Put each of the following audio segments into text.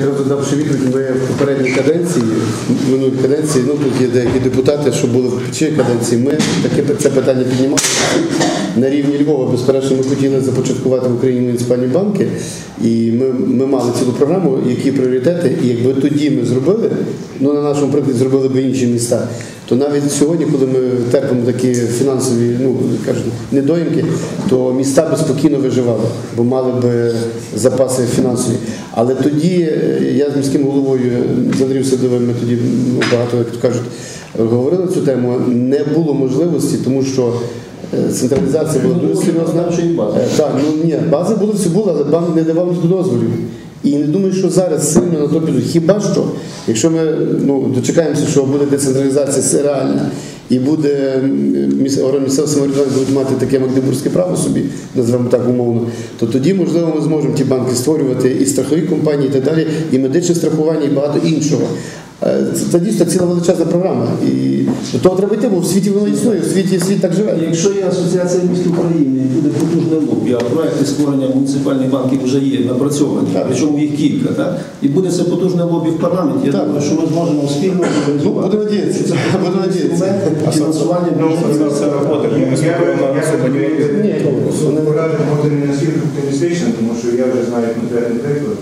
Якраз додавши відповідь, ми в попередній каденції, в минулій каденції, ну тут є деякі депутати, що були в печі каденції, ми таке це питання піднімали на рівні Львова. Безперечно, ми хотіли започаткувати в Україні муніципальні банки, і ми, ми мали цілу програму, які пріоритети, і якби тоді ми зробили, ну на нашому прикладі зробили би інші міста. То навіть сьогодні, коли ми терпимо такі фінансові, ну кажуть, недоїмки, то міста би спокійно виживали, бо мали би запаси фінансові. Але тоді е, я з міським головою з Андрієм Садовим, ми тоді ну, багато як кажуть, говорили цю тему. Не було можливості, тому що е, централізація була дуже серйозна. Е, Так, ну ні, бази були всі були, але банк не давав дозволів. І не думаю, що зараз сильно на то підуть. Хіба що, якщо ми ну, дочекаємося, що буде децентралізація реальна і буде органи місцевого самоврядування будуть мати таке магдебурзьке право собі, називаємо так умовно, то тоді, можливо, ми зможемо ті банки створювати і страхові компанії, і так далі, і медичне страхування, і багато іншого. Е, Це, це дійсно ціла величезна програма. І до того треба йти, бо в світі воно існує, в світі світ так живе. Якщо є Асоціація міст України, і буде потужне лобі, а проекти створення муніципальних банків вже є напрацьовані, Так. причому їх кілька, так? І буде це потужне лобі в парламенті. Я Так. думаю, що ми зможемо спільно Ну, будемо надіятися. Будемо надіятися. фінансування бюджету. Це робота. Ні, Свою пораду може не настільки оптимістично, тому що я вже знаю конкретний приклад.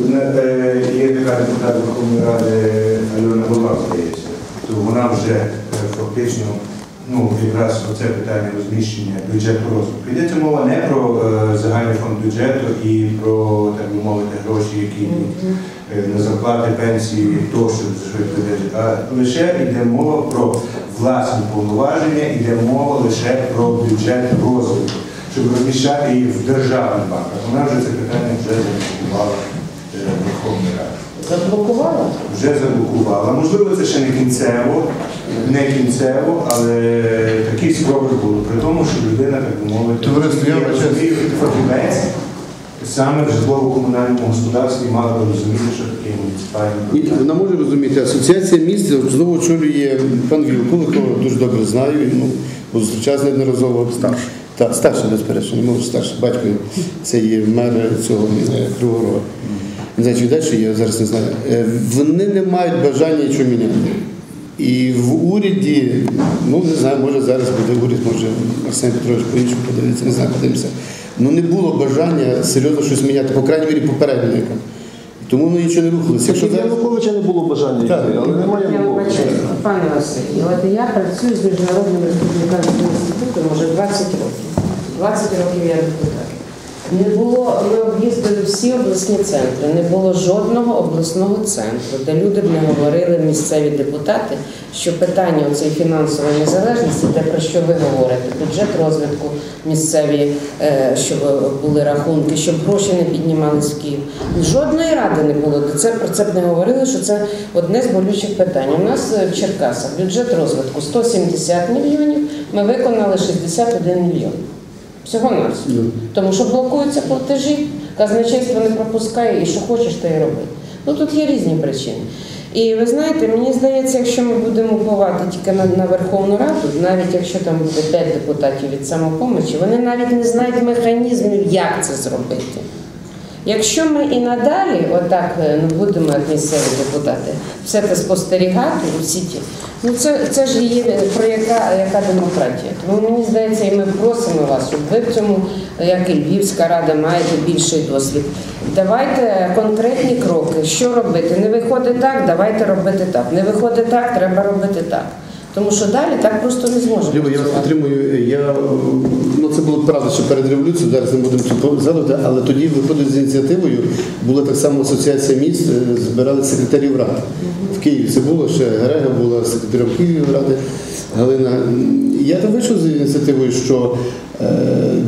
Е, Є така депутат Верховної Ради Альона Голова, здається, то вона вже е, фактично ну, якраз оце питання розміщення бюджету розвитку. Йдеться мова не про е, загальний фонд бюджету і про, так би мовити, гроші, які йдуть на зарплати, пенсії, тощо, за що відповідають, а лише йде мова про власні повноваження, йде мова лише про бюджет розвитку, щоб розміщати її в державних банках. Вона вже це питання вже заблокувала е, Верховної Ради. Заблокувала? Вже заблокувала. Можливо, це ще не кінцево, не кінцево, але такі спроби були. При тому, що людина, так би мовити, фахівець саме в житлово-комунальному господарстві мала би розуміти, що таке муніципальні І. Вона може розуміти, асоціація міст знову очолює пан Вілкул, якого дуже добре знаю, ну, бо зустрічався неодноразово. Старший. Так, старший, безперечно, не можу старший, батько це є мер цього е, Кривого Рога. Не знаю, чи далі я зараз не знаю. Е, Вони не мають бажання нічого міняти. І в уряді, ну не знаю, може зараз буде уряд, може Арсен Петрович по-іншому подивиться, не знаю, подивимося. Ну не було бажання серйозно щось міняти, по крайній мірі попередникам. Тому вони нічого не рухалися. Якщо зараз Януковича не було бажання Так. але немає Я Януковича. вибачаю, пане Василь, от я працюю з міжнародним республіканським інститутом вже 20 років. 20 років я депутат. Не було, ми об'їздили всі обласні центри, не було жодного обласного центру, де люди б не говорили місцеві депутати, що питання цієї фінансової незалежності, те про що ви говорите, бюджет розвитку місцеві, е, щоб були рахунки, щоб гроші не піднімались в Київ. Жодної ради не було. де Це про це б не говорили, що це одне з болючих питань. У нас е, в Черкасах бюджет розвитку 170 мільйонів. Ми виконали 61 мільйон. Всього нас. Тому що блокуються платежі, казначейство не пропускає і що хочеш, те й роби. Ну тут є різні причини. І ви знаєте, мені здається, якщо ми будемо впливати тільки на, на Верховну Раду, навіть якщо там буде 5 депутатів від самопомочі, вони навіть не знають механізмів, як це зробити. Якщо ми і надалі, отак е, ну, будемо як місцеві депутати, все це спостерігати у сіті, ну це, це ж є про яка, яка демократія. Тому мені здається, і ми просимо вас, щоб ви в цьому, як і Львівська рада, маєте більший досвід. Давайте конкретні кроки, що робити. Не виходить так, давайте робити так. Не виходить так, треба робити так. Тому що далі так просто не зможемо. Люба, я підтримую. Я, було правда, що перед революцією, зараз не будемо згадувати, але тоді виходили з ініціативою, була так само асоціація міст, е, збирали секретарів рад. В Києві це було, ще Грега була секретарем Києві ради, Галина. Я там вийшов з ініціативою, що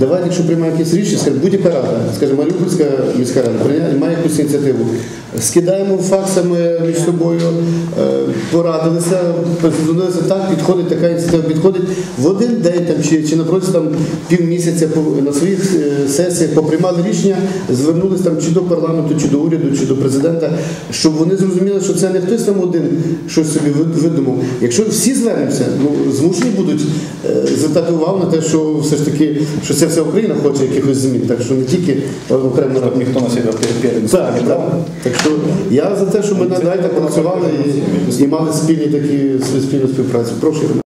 давайте, якщо приймає якесь рішення, скажімо, будь-яка рада, скажімо, Маріупольська міська рада має якусь ініціативу. Скидаємо факсами між собою, е, порадилися, позвонилися так, підходить така ініціатива, підходить в один день там, чи, чи напроти там півмісяця на своїх е, сесіях поприймали рішення, звернулися там чи до парламенту, чи до уряду, чи до президента, щоб вони зрозуміли, що це не хтось там один щось собі видумав. Якщо всі звернемося, ну змушені будуть е, звертати увагу на те, що все ж таки таки, що це вся Україна хоче якихось змін, так що не тільки окремо Щоб ніхто на себе перед так, так. так що я за те, щоб ми надалі так працювали і, і мали спільні такі спільну співпрацю. Прошу.